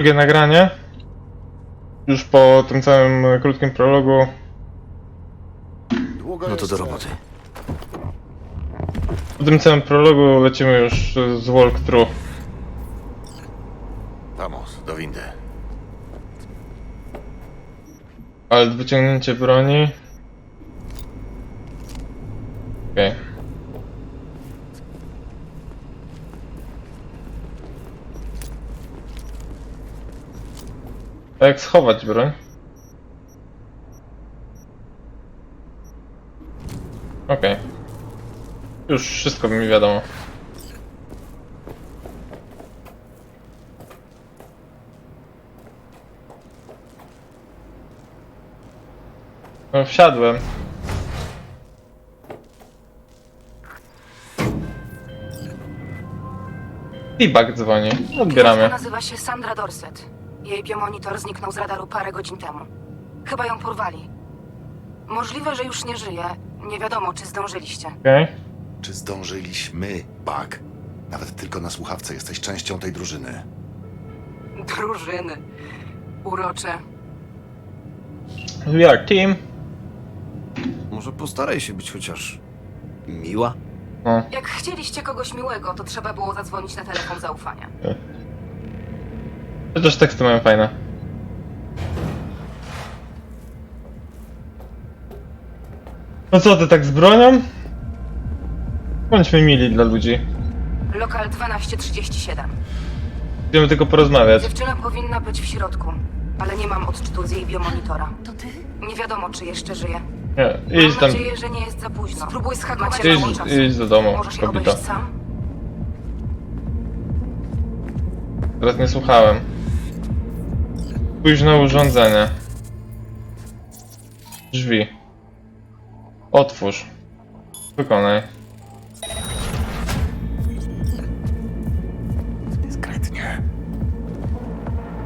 drugie nagranie. Już po tym całym krótkim prologu. Długo No to do roboty. Po tym całym prologu lecimy już z walkthrough. Vamos, do windy. Ale wyciągnięcie broni. Okej. A jak schować broń? Okej. Już wszystko mi wiadomo. No, wsiadłem. Feedback dzwoni. Odbieramy. Nazywa się Sandra Dorset. Jej biomonitor zniknął z radaru parę godzin temu. Chyba ją porwali. Możliwe, że już nie żyje. Nie wiadomo, czy zdążyliście. Okej. Czy zdążyliśmy, Bug? Nawet tylko na słuchawce jesteś częścią tej drużyny. Drużyny. Urocze. We are team. Może postaraj się być chociaż miła? No. Jak chcieliście kogoś miłego, to trzeba było zadzwonić na telefon zaufania. Chociaż teksty mają fajne. No co ty tak z bronią? Bądźmy mili dla ludzi. Lokal 1237. Chcemy tylko porozmawiać. Dziewczyna powinna być w środku, ale nie mam odczytu z jej biomonitora. To ty? Nie wiadomo, czy jeszcze żyje. Nie, idź Mam tam. nadzieję, że nie jest za późno. Spróbuj schakować Idź, mało czasu. idź do domu, Możesz je kobito. obejrzeć sam? Teraz nie słuchałem. Późne urządzenie. Drzwi. Otwórz. Wykonaj. Dyskretnie.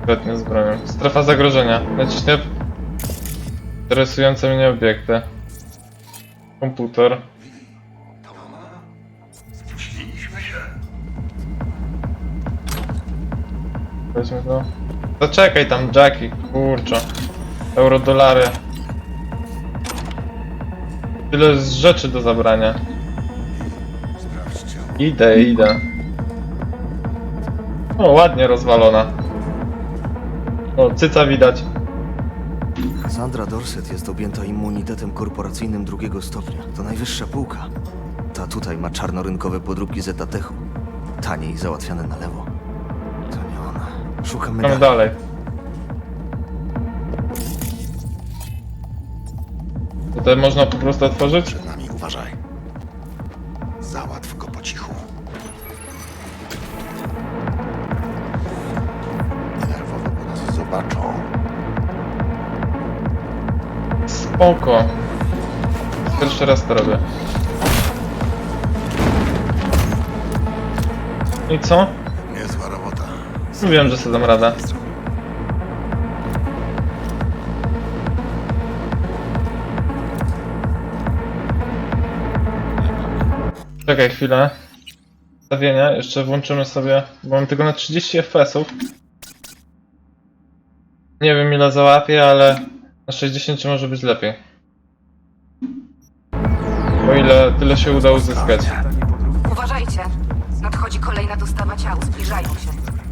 Zgodnie z bronią. Strefa zagrożenia. Naciśnij interesujące mnie obiekty. Komputer. Spóźniliśmy się. Weźmy to. Zaczekaj tam, Jackie. Kurczę. Euro, dolary. Tyle z rzeczy do zabrania. Idę, idę. O, ładnie rozwalona. O, cyca widać. Sandra Dorset jest objęta immunitetem korporacyjnym drugiego stopnia. To najwyższa półka. Ta tutaj ma czarnorynkowe podróbki Zetatechu. Taniej i załatwiane na lewo. To. Szukamy dalej. dalej. Tutaj można po prostu otworzyć? Przed nami uważaj. Załatw go po cichu. Nerwowo, bo nas zobaczą. Spoko. Pierwszy raz to robię. I co? Mówiłem, że sobie dam radę. Czekaj chwilę. Stawienia, jeszcze włączymy sobie, bo mam tylko na 30 FPS-ów. Nie wiem ile załapię, ale na 60 może być lepiej. O ile tyle się uda uzyskać. Uważajcie. Nadchodzi kolejna dostawa ciał. Zbliżają się.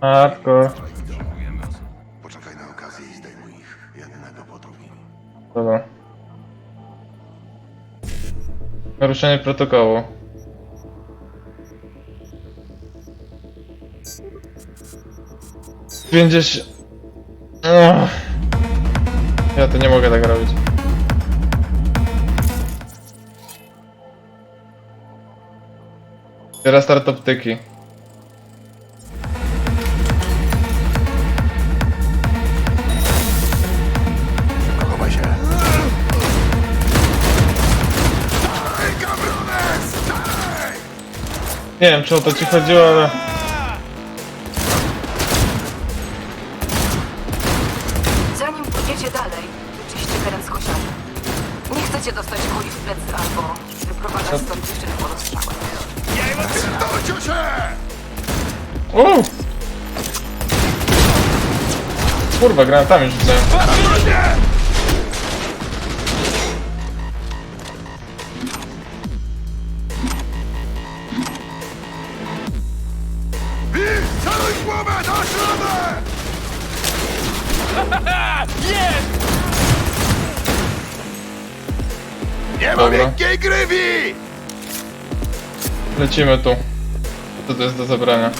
Hardcore. Poczekaj na okazję i zdejmuj ich jednego po drugim. Dobra. Naruszenie protokołu. Pięćdziesiąt... Ja to nie mogę tak robić. Teraz start optyki. Nie wiem czy o to ci chodziło, ale... Zanim pójdziecie dalej, wyczyście teren z kosiarzem. Nie chcecie dostać kuli w plecy albo wyprowadzać stąd dziewczynę po rozstrzałach. Pierdolcie się! Uuu! Kurwa, granatami rzucają. Lecimy tu. Co to jest do zabrania?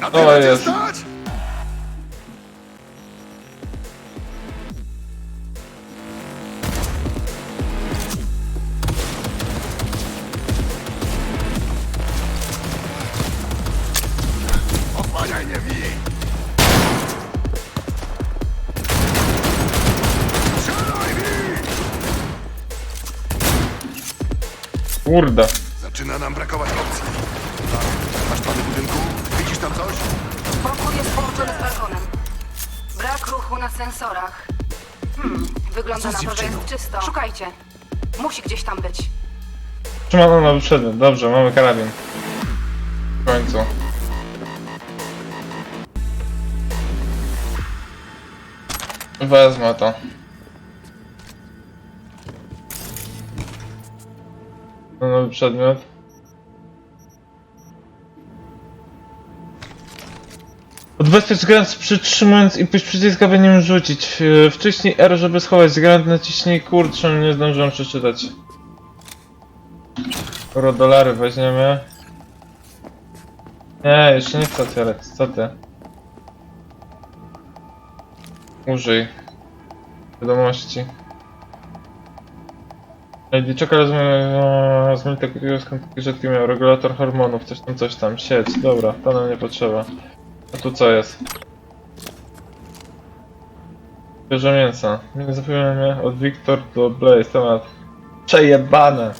Na O, jest. Kurde. Zaczyna nam brakować opcji. Masz plany budynku? Widzisz tam coś? Pokój jest połączony z balkonem. Brak ruchu na sensorach. Hmm, wygląda Co z na to, że dziewczyną? jest czysto. Szukajcie. Musi gdzieś tam być. Trzymano nowy przedmiot. Dobrze, mamy karabin. W końcu. Wezmę to. No, Nowy przedmiot. Odbezpiecz granat przytrzymując i puść przycisk, aby nim rzucić. Yy, Wcześniej R, żeby schować granat, naciśnij kurczę, nie zdążyłem przeczytać. Euro dolary weźmiemy. Nie, jeszcze nie stacjarek, co ty? Użyj. Wiadomości. Skąd takie rzadkie miał regulator hormonów, coś tam, coś tam, sieć, dobra, to nam nie potrzeba. A tu co jest? Bierze mięsa. Nie zapomnę od Victor do Blaze, temat przejebane.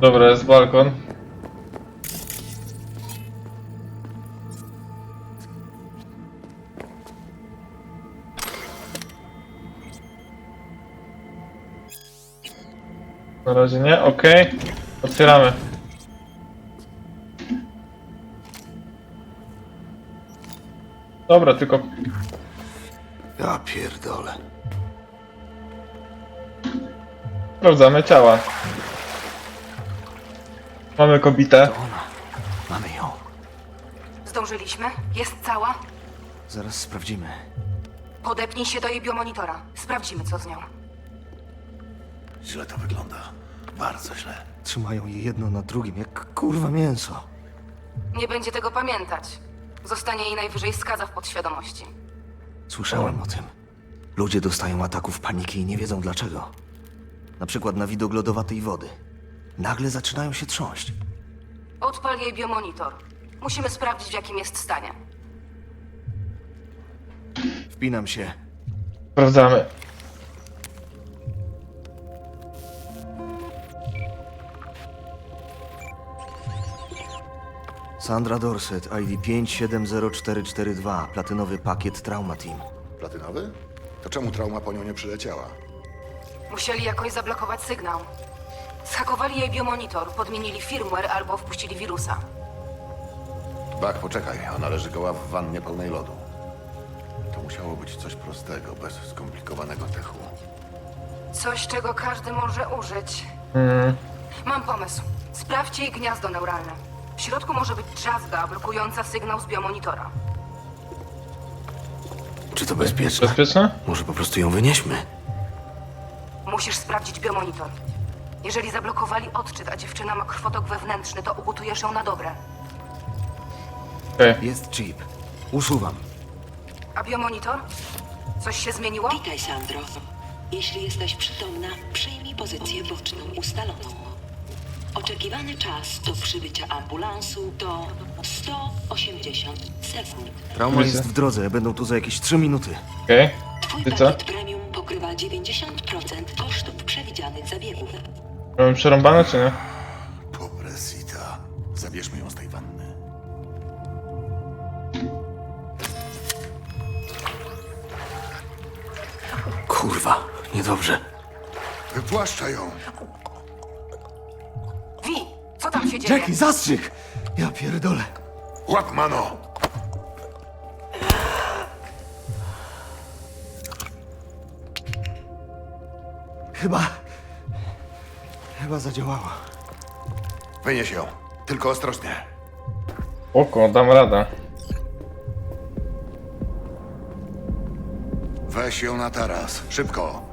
Dobra, jest balkon. Na razie nie, okej. Otwieramy. Dobra, tylko Ja pierdolę. sprawdzamy ciała. Mamy kobietę. To ona. Mamy ją. Zdążyliśmy? Jest cała? Zaraz sprawdzimy. Podepnij się do jej biomonitora. Sprawdzimy, co z nią. Źle to wygląda. Bardzo źle. Trzymają je jedno na drugim, jak kurwa mięso. Nie będzie tego pamiętać. Zostanie jej najwyżej skaza w podświadomości. Słyszałem o tym. Ludzie dostają ataków paniki i nie wiedzą dlaczego. Na przykład na widok lodowatej wody. Nagle zaczynają się trząść. Odpal jej biomonitor. Musimy sprawdzić, w jakim jest stanie. Wpinam się. Sprawdzamy. Sandra Dorset, ID 570442, platynowy pakiet Trauma Team. Platynowy? To czemu trauma po nią nie przyleciała? Musieli jakoś zablokować sygnał. Zhakowali jej biomonitor, podmienili firmware albo wpuścili wirusa. Bak, poczekaj. Ona leży goła w wannie pełnej lodu. To musiało być coś prostego, bez skomplikowanego techu. Coś, czego każdy może użyć. Mm, Mam pomysł. Sprawdźcie jej gniazdo neuralne. W środku może być drzazga blokująca sygnał z biomonitora. Czy to bezpieczne? bezpieczne? Może po prostu ją wynieśmy? Musisz sprawdzić biomonitor. Jeżeli zablokowali odczyt, a dziewczyna ma krwotok wewnętrzny, to ugotujesz ją na dobre. Okej. Jest chip. Usuwam. A biomonitor? Coś się zmieniło? Witaj, Sandro. Jeśli jesteś przytomna, przyjmij pozycję boczną ustaloną. Oczekiwany czas do przybycia ambulansu to 180 sekund. Trauma jest w drodze, będą tu za jakieś 3 minuty. Okej. Twój co? pakiet premium pokrywa 90% kosztów przewidzianych zabiegów. Mamy przerąbane czy nie? Pobresita. Zabierzmy ją z tej wanny. Kurwa, niedobrze. Wypłaszczaj ją! Co tam się dzieje? Jackie, zastrzyk! Ja pierdolę. Łap, mano! Chyba... Chyba zadziałała. Wynieś ją. Tylko ostrożnie. Oko, dam radę. Weź ją na taras. Szybko.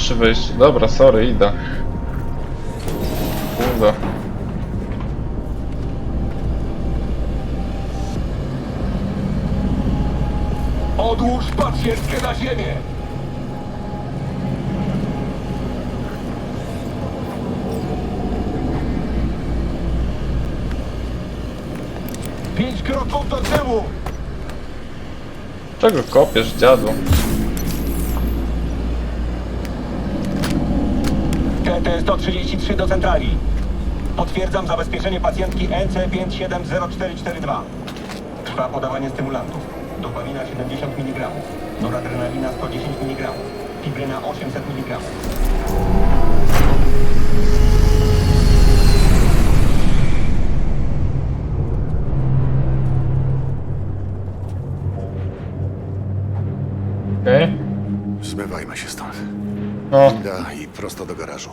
Przy wyjściu. Dobra, sorry, idę. Kurde. Odłóż pacjentkę na ziemię! Pięć kroków do tyłu! Czego kopiesz, dziadu? TT-133 do centrali. Potwierdzam zabezpieczenie pacjentki NC570442. Trwa podawanie stymulantów. Dopamina 70 mg, noradrenalina 110 mg, fibryna 800 mg. Okej. Zmywajmy się stąd. No, Da i prosto do garażu.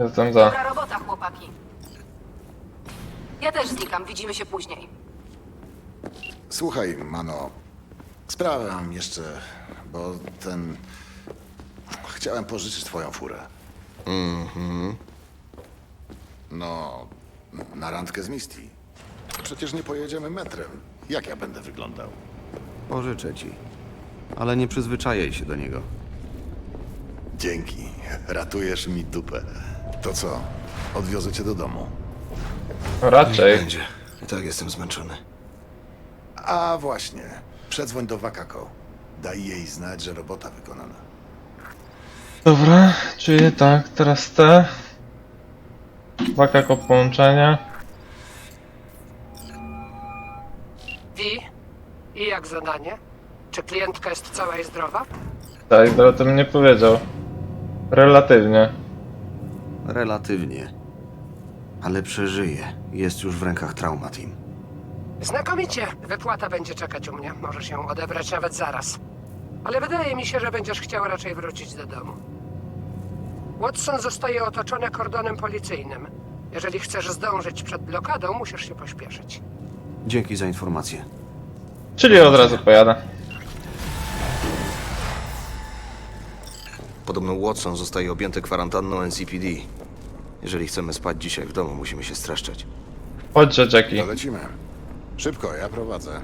jestem za. Dobra robota, chłopaki. Ja też znikam, widzimy się później. Słuchaj, mano. Sprawę mam jeszcze, bo ten... Chciałem pożyczyć twoją furę. Mhm. No, na randkę z Misty. Przecież nie pojedziemy metrem. Jak ja będę wyglądał? Pożyczę ci. Ale nie przyzwyczajaj się do niego. Dzięki. Ratujesz mi dupę. To co? Odwiozę cię do domu. Raczej. Będzie. I tak jestem zmęczony. A właśnie. Przedzwoń do Wakako. Daj jej znać, że robota wykonana. Dobra, czyli tak, teraz te. Wakako połączenie. Wi, i jak zadanie? Czy klientka jest cała i zdrowa? Tak, ale o tym nie powiedział. Relatywnie. Relatywnie. Ale przeżyje. Jest już w rękach Trauma Team. Znakomicie. Wypłata będzie czekać u mnie. Możesz ją odebrać nawet zaraz. Ale wydaje mi się, że będziesz chciał raczej wrócić do domu. Watson zostaje otoczony kordonem policyjnym. Jeżeli chcesz zdążyć przed blokadą, musisz się pośpieszyć. Dzięki za informację. Czyli od razu pojadę. Podobno Watson zostaje objęty kwarantanną NCPD. Jeżeli chcemy spać dzisiaj w domu, musimy się streszczać. Chodźże, Jackie. To lecimy. Szybko, ja prowadzę.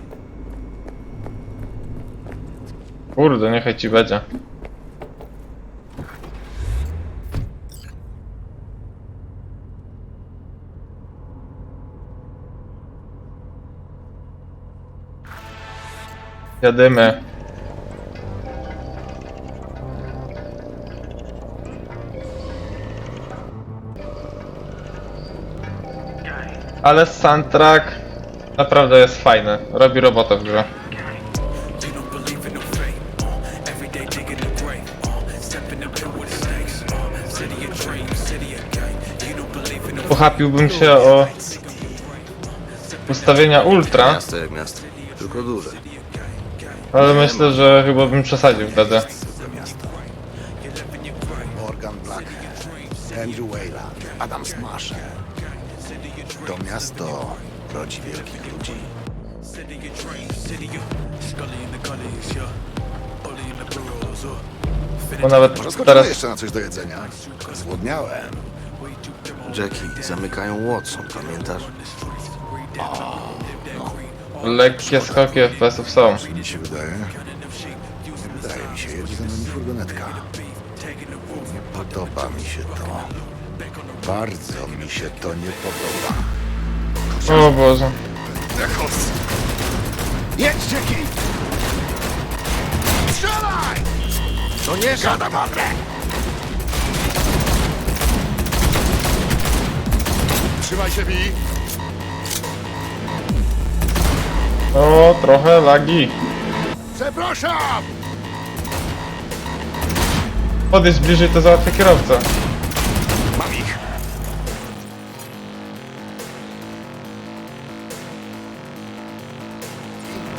Kurde, niechaj ci będzie. Jadymy. Ale soundtrack naprawdę jest fajny. Robi robotę w grze. Pochapiłbym się o ustawienia ultra, Miasto jak miasto. Tylko duże. ale myślę, że chyba bym przesadził wtedy. Bo nawet Może skoczymy teraz jeszcze na coś do jedzenia? Złodniałem. Jackie, zamykają Watson, pamiętasz? lekkie skoki FPS-ów są. Mi się wydaje. Nie wydaje mi się, jedzie za nami furgonetka. Nie podoba mi się to. Bardzo mi się to nie podoba. O Boże. Jedź, Jackie! To nie żadna mamre! Trzymaj się, Bi! O, trochę lagi. Przepraszam! Podejdź bliżej, to załatwię kierowcę. Mam ich!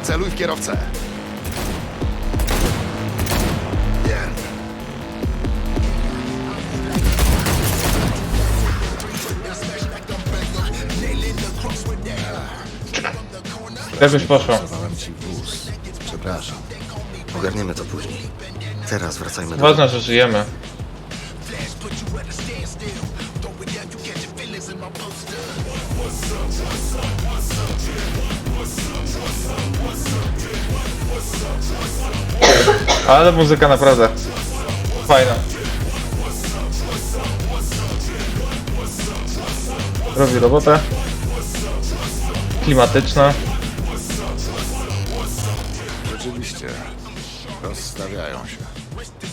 Celuj w kierowcę! Jakoś poszło. Dawałem ci wóz. Przepraszam. Ogarniemy to później. Teraz wracajmy do... Ważne, że żyjemy. Ale muzyka naprawdę fajna. Robi robotę. Klimatyczna.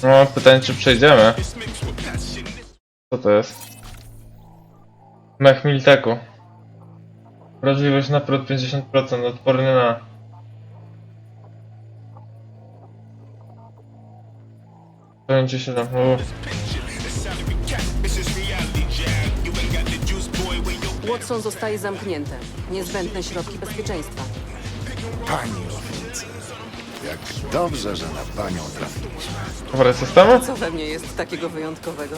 No, pytanie czy przejdziemy. Co to jest? Mech Milteku. Wrażliwość na prąd 50%, odporny na... Będzie się tam... u. Watson zostaje zamknięty. Niezbędne środki bezpieczeństwa. Pani. Jak dobrze, że na panią trafiliśmy. Dobra, systemu? Co we mnie jest takiego wyjątkowego?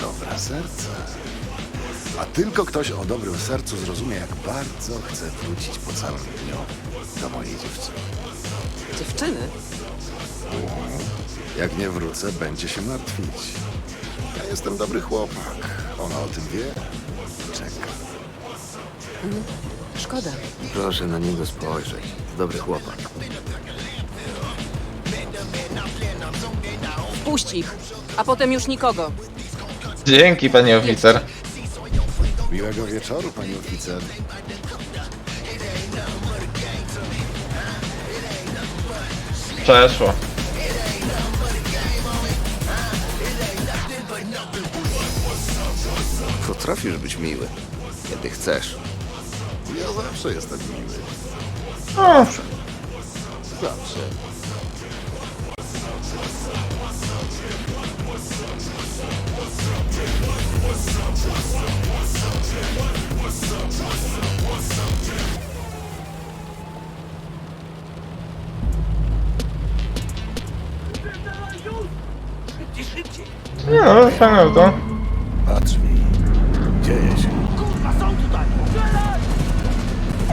Dobre serce. A tylko ktoś o dobrym sercu zrozumie, jak bardzo chcę wrócić po całym dniu do mojej dziewczyny. Dziewczyny? Jak nie wrócę, będzie się martwić. Ja jestem dobry chłopak. Ona o tym wie. Czeka. Szkoda. Proszę na niego spojrzeć. Dobry chłopak. Puść ich, a potem już nikogo. Dzięki, panie oficer. Miłego wieczoru, pani oficer. Przeszło. Potrafisz być miły, kiedy chcesz. Ja zawsze jestem miły. O, Zawsze. nie no, fajne auto. Patrz mi. Dzieje się.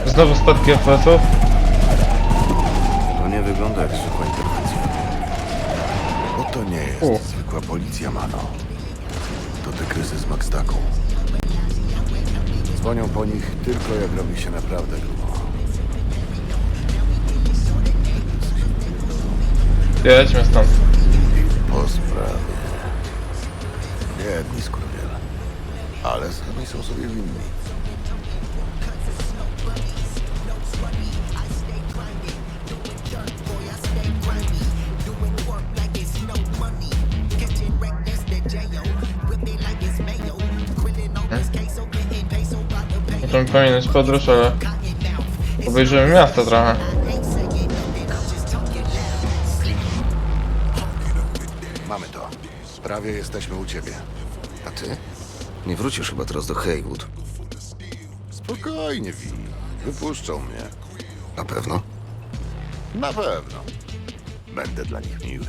Znowu spadki FPS-ów. Wygląda jak zwykła interwencja. Bo to nie jest U. zwykła policja, mano. To tygrysy z Maxdaku. Dzwonią po nich tylko jak robi się naprawdę grubo. Jedźmy stąd. Po sprawie. Jedni skurwiele. Ale sami są sobie winni. Pominąć podróż, ale... Obejrzymy miasto trochę. Mamy to. Prawie jesteśmy u ciebie. A ty? Nie wrócisz chyba teraz do Haywood. Spokojnie, Wi. Wypuszczą mnie. Na pewno? Na pewno. Będę dla nich miły.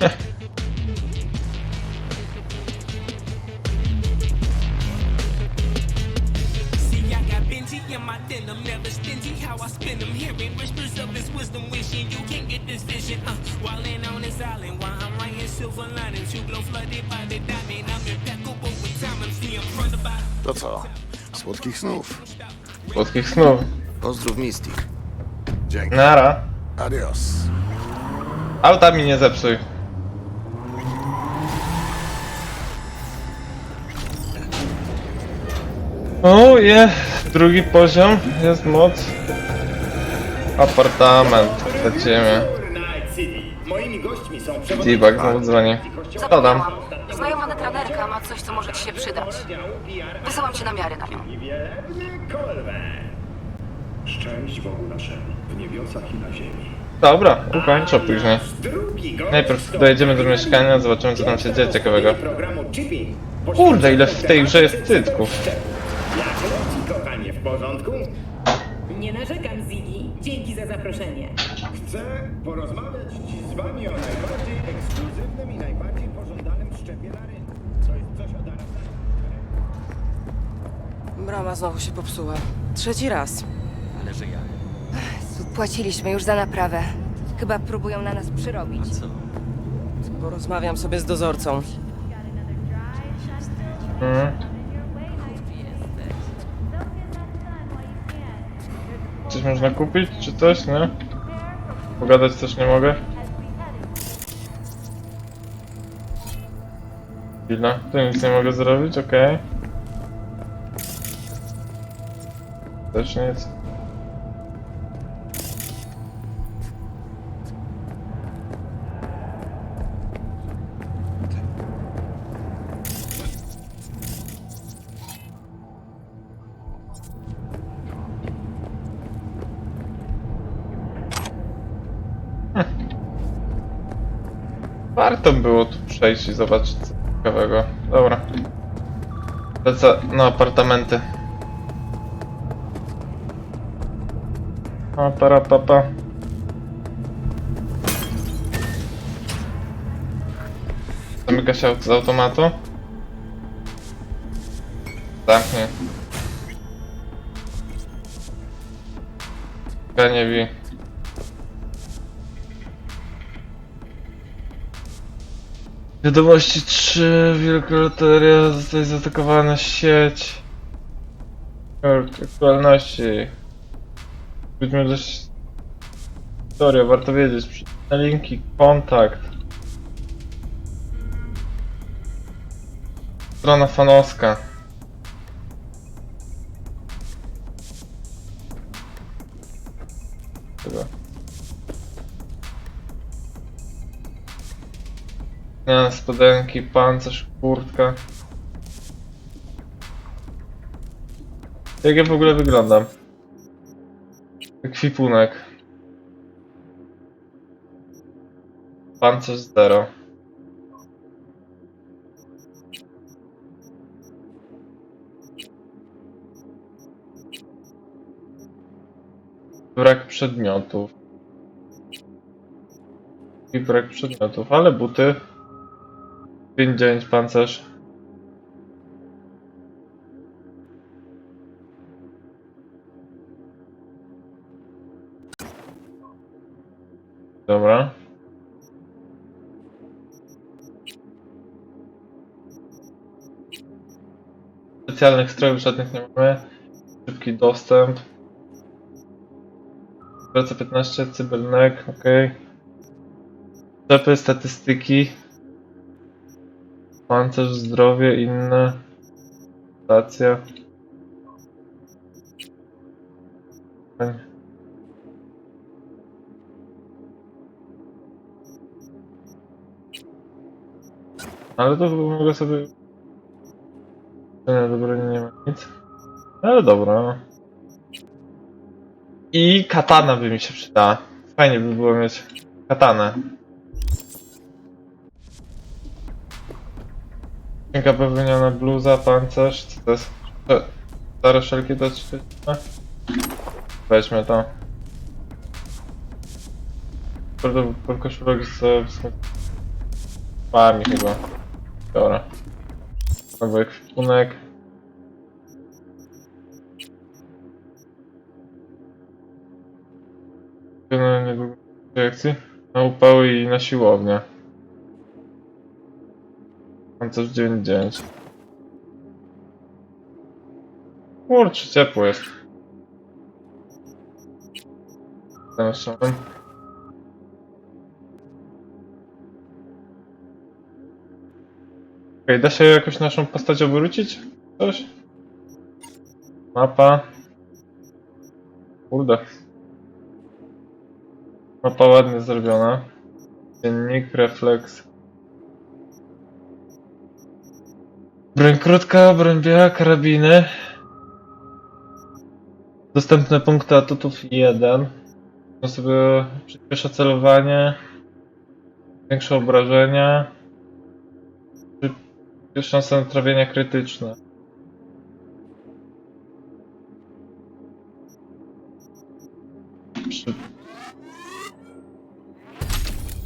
wisdom, wishing you can get this vision. Uh, while on this island, while I'm writing silver linings, you glow flooded by the diamond. I'm impeccable with time and I'm front about. To co? Słodkich snów. Słodkich snów. Pozdrów Mystic. Dzięki. Nara. Adios. Auta mi nie zepsuj. O, je, drugi poziom, jest moc. Apartament, gośćmi są Debug znowu dzwoni. Co tam? Zapomniałam. Znajoma netranerka ma coś, co może ci się przydać. Wysyłam ci namiary na nią. Szczęść Bogu naszemu, w niebiosach i na ziemi. Dobra, ukończę później. Najpierw dojedziemy do mieszkania, zobaczymy co tam się dzieje ciekawego. Kurde, ile w tej grze jest cytków. Jak leci, kochanie, w porządku? Nie narzekam, Ziggy. Dzięki za zaproszenie. Chcę porozmawiać dziś z wami o najbardziej ekskluzywnym i najbardziej pożądanym szczepie na rynku. To jest coś o darowaniu. Brama znowu się popsuła. Trzeci raz. Płaciliśmy już za naprawę. Chyba próbują na nas przyrobić. Porozmawiam sobie z dozorcą. Mhm. Można kupić, czy coś, nie? Pogadać też nie mogę. Chwila, tu nic nie mogę zrobić, okej. Też nic. Tu przejść i zobaczyć co ciekawego. Dobra. Lecę na apartamenty. A para papa. Zamyka się z automatu. Zamknie. Ja nie Wiadomości 3, wielka loteria, zostaje zaatakowana sieć. Aktualności. Pójdźmy do ś- Historia, warto wiedzieć. Linki, kontakt. Strona fanowska. Nie, spodenki, pancerz, kurtka. Jak ja w ogóle wyglądam? Ekwipunek. Pancerz zero. Brak przedmiotów. I brak przedmiotów, ale buty. 5-9 pancerz. Dobra. Specjalnych strojów żadnych nie mamy. Szybki dostęp. Praca 15, cybernek, ok. Czepy, statystyki. Pancerz, zdrowie, inne. Stacja. Ale to mogę sobie... Nie, dobra, nie ma nic. Ale dobra. I katana by mi się przydała. Fajnie by było mieć katanę. Skrzynka bawełniana bluza, pancerz, co to jest? Sze- Stare szelki do ćwiczenia? Weźmy to. Bardzo podkoszulek z... z... Farmi chyba. Dobra. Znowu ekwipunek. Wykonanie długiej reakcji. Na upały i na siłownię. Pancerz 9-9. Kurczę, ciepło jest. Mam. Okej, da się jakoś naszą postać obrócić? Coś? Mapa. Kurde. Mapa ładnie zrobiona. Dziennik, refleks. Broń krótka, broń biała, karabiny. Dostępne punkty atutów 1. Można sobie przyspiesza celowanie. Większe obrażenia. Jest szansa na trawienia krytyczne.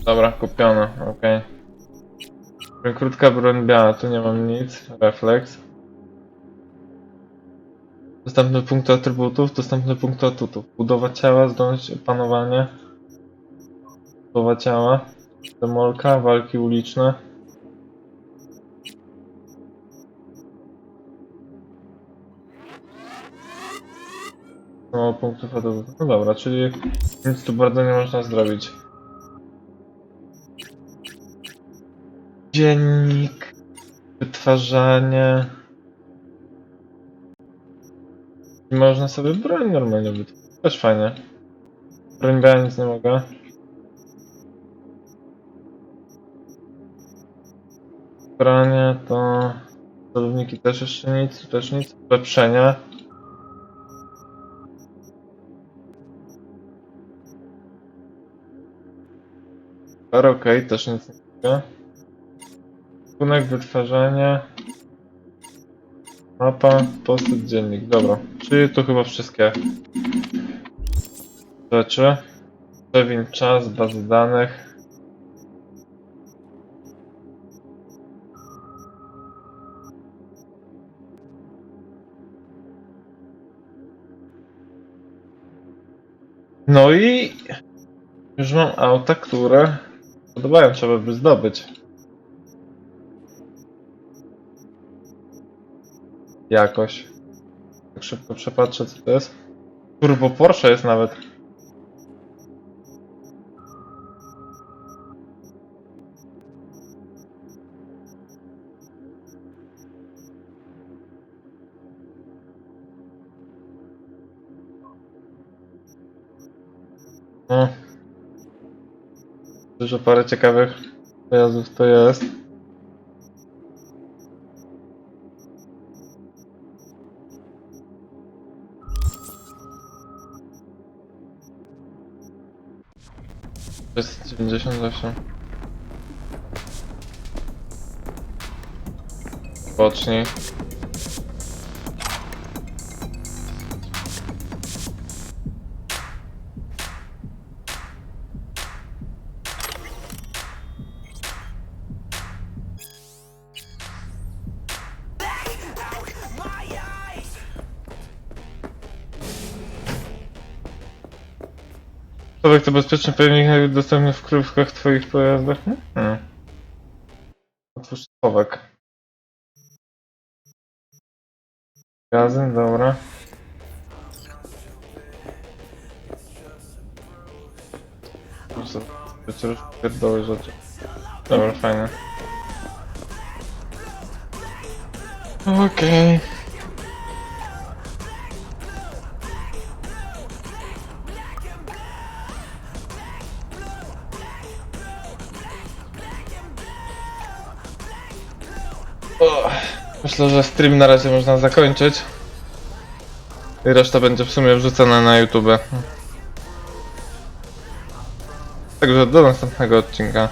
Dobra, kupione, okej. Okay. Krótka broń biała, tu nie mam nic. Refleks. Dostępne punkty atrybutów, dostępne punkty atutów. Budowa ciała, zdolność opanowania. Budowa ciała. Demolka, walki uliczne. No, punktów atutów. No dobra, czyli nic tu bardzo nie można zrobić. Dziennik. Wytwarzanie. I można sobie broń normalnie wytworzyć. Też fajnie. Broń biała nic nie mogę. Branie to... Celowniki też jeszcze nic, też nic. Ulepszenia. Okej, też nic nie mogę. Rachunek, wytwarzanie. Mapa, post dziennik, dobra. Czyli to chyba wszystkie rzeczy. Przewin czas, bazy danych. No i już mam auta, które podobają, trzeba by zdobyć. Jakoś. Tak szybko przepatrzę co to jest. Turbo Porsche jest nawet. No. Dużo parę ciekawych pojazdów to jest. 80 zawsze. Pocznij. Słowek to bezpieczny pojemnik dostępny w krówkach w twoich pojazdach? Hmm. Otwórz słowek. Gazyn, dobra. Wiecie, już pierdoły rzeczy. Dobra, fajne. Okej. O, Myślę, że stream na razie można zakończyć. I reszta będzie w sumie wrzucona na YouTube. Także do następnego odcinka.